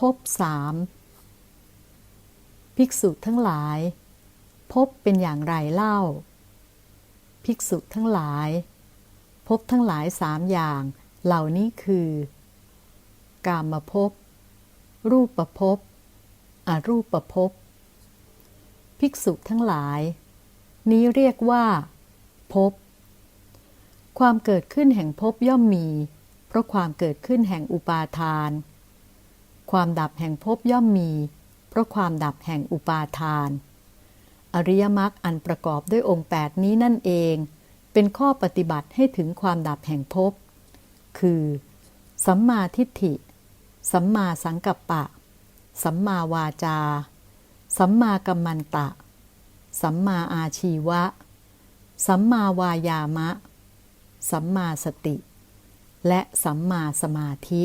พบสามภิกษุทั้งหลาย พบเป็นอย่างไรเล่า ภิกษุทั้งหลาย พบทั้งหลายสามอย่าง เหล่านี้คือ กามภพรูปประพบอรูปประพบภิกษุทั้งหลาย นี้เรียกว่าภพความเกิดขึ้นแห่งภพย่อมมี เพราะความเกิดขึ้นแห่งอุปาทาน ความดับแห่งภพย่อมมี เพราะความดับแห่งอุปาทาน อริยมรรคอันประกอบด้วยองค์ 8 นี้นั่นเอง เป็นข้อปฏิบัติให้ถึงความดับแห่งภพ คือ สัมมาทิฏฐิ สัมมาสังกัปปะ สัมมาวาจา สัมมากัมมันตะ สัมมาอาชีวะ สัมมาวายามะ สัมมาสติ และสัมมาสมาธิ